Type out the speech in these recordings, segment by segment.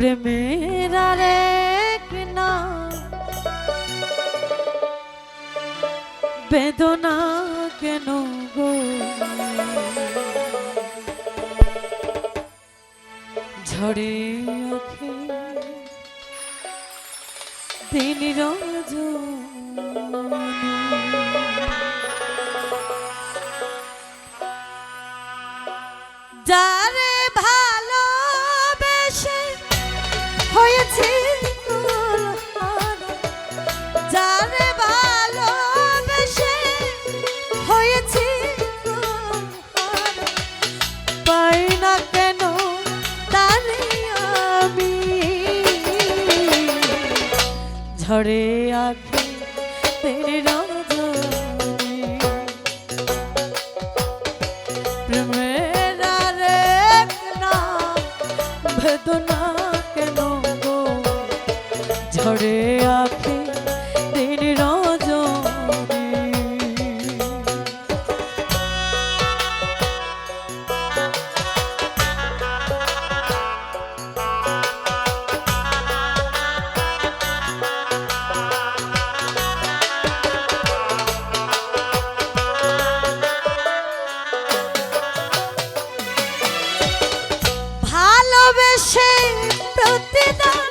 প্রেমের আরেক নাম বেদনা কেন গো? ঝড়ে আখে দিন রজনী হয়েছে। যারে ভালোবেসে হয়েছে পাই না কেন তারে আমি। ঝড়ে আঁখে তেরে রজনী। প্রেমের আরেক নাম বেদনা কেন? ঝড়ে আখে দিন রজনী। ভালোবেসে প্রতিদান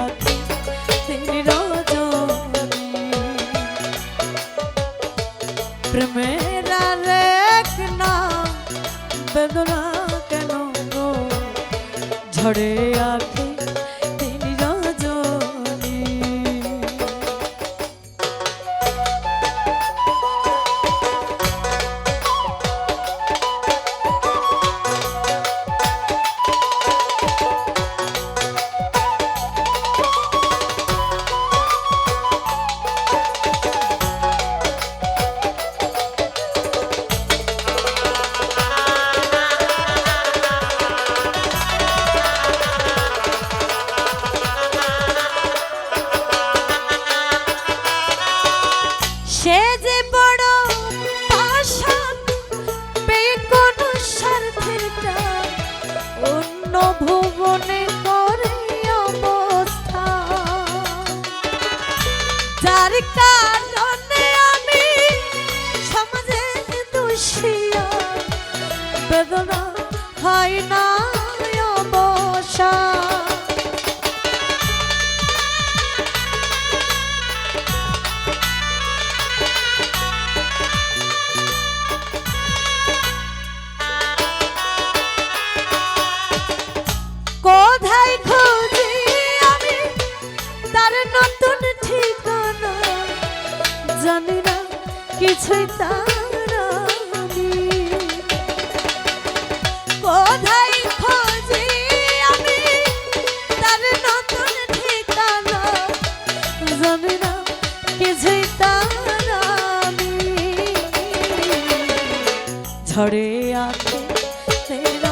আছে রজনী। প্রেমের আরেক নাম বেদনা কেন গো? ঝড়ে আখে কিছুই তার কোথায় খুঁজি আমি তার নতুন ঠিকানা? জানি না কিছুই তার ঝড়ে আছে তেরা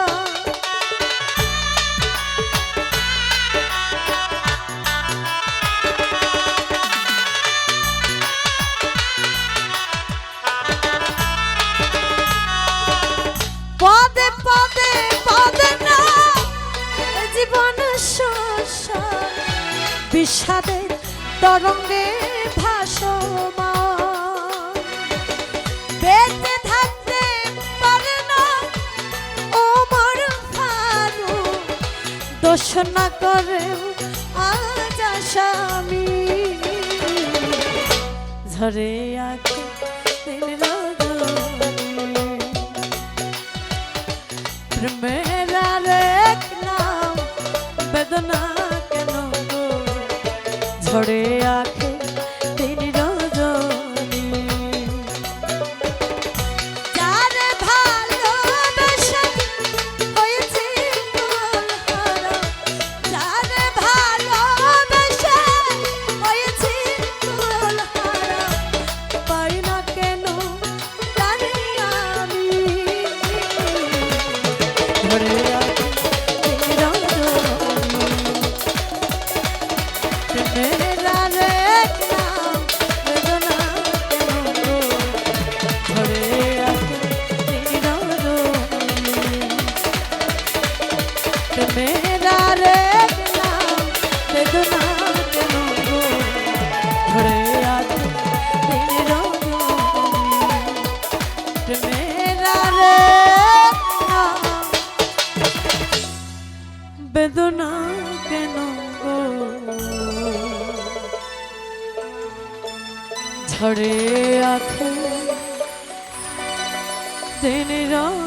বিষাদের তরঙ্গে ভাসমান। বেঁচে থাকতে করে আজ আসামি। ঝরে আছে ঝড়ে আখে তিনি রজনী। যারে ভালোবেসে হয়েছি যারে ভালোবেসে হয়েছি পাই না কেন জানি আমি। রজনী। ঝড়ে আখে দিন রাত